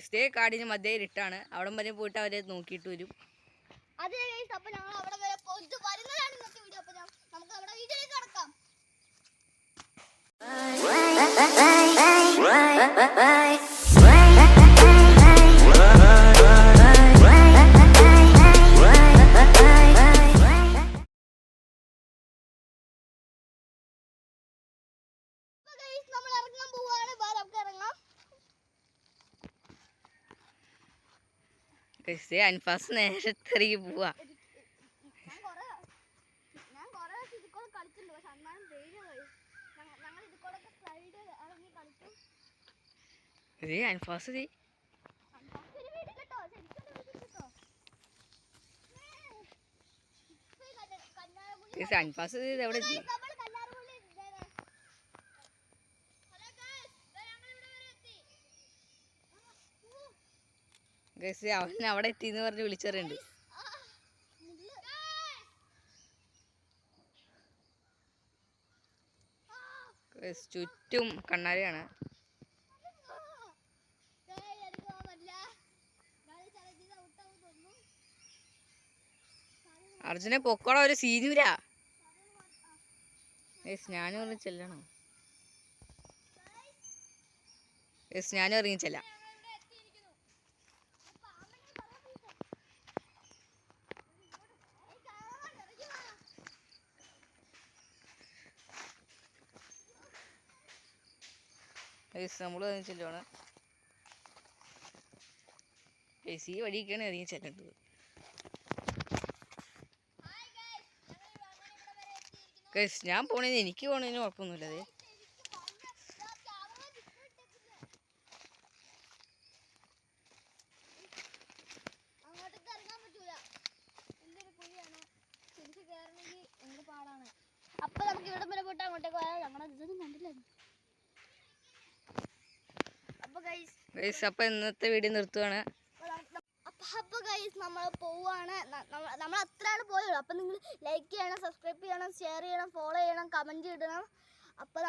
Stay കാടിന് മധ്യ ഇട്ടാണ് അവിടെ വരെ പോയിട്ട് അവരെ നോക്കിയിട്ട് വരും. നമ്മൾ ഇറങ്ങാൻ അപ്പൊ വീട് കേട്ടോ ഇപ്പൊ പോവാ. കന്ന- കന്നാരപ്പുള്ളി ഗൈസ് അൻഫാസ് ഇത് എവിടെ ഗൈസ് അവൻ അവിടെ എത്തി എന്ന് പറഞ്ഞ് വിളിച്ചറിയുണ്ട് ചുറ്റും ഔട്ടാവും അർജുനെ പൊക്കോളെ ഒരു സീനൂരാ യെസ് ഞാനും ഇറങ്ങി ചെല്ലണം. യെസ് ഞാനും ഇറങ്ങി ചെല്ലാം ഞങ്ങൾ ഇവിടെ എത്തിയിരിക്കുന്നു. ഈ പാമ്പിനെ പറയാൻ പോയിട്ട്. ഏയ് കാണാൻ ഇറങ്ങി വാ. ഗൈസ് നമ്മൾ ഇറങ്ങി ചെല്ലുവാണ്. ഈ വഴിയൊക്കെയാണ് ഇറങ്ങി ചെല്ലേണ്ടത്. ഗൈസ് ഞാൻ പോണേന്ന് എനിക്ക് പോണേന് കുഴപ്പമൊന്നുമില്ല അതെ അപ്പൊ നമുക്ക് ഇവിടെ വരെ പോയിട്ട് അങ്ങോട്ടേക്ക് പോയാൽ ഞങ്ങളുടെ ഗൈസ് അപ്പം ഇന്നത്തെ വീഡിയോ നിർത്തുവാണ്. അപ്പൊ അപ്പൊ ഗൈസ് നമ്മൾ പോവാണ്. നമ്മൾ അത്രയാണ് പോയുള്ളൂ. അപ്പൊ നിങ്ങൾ ലൈക്ക് ചെയ്യണം സബ്സ്ക്രൈബ് ചെയ്യണം ഷെയർ ചെയ്യണം ഫോളോ ചെയ്യണം കമന്റ് ഇടണം. അപ്പൊ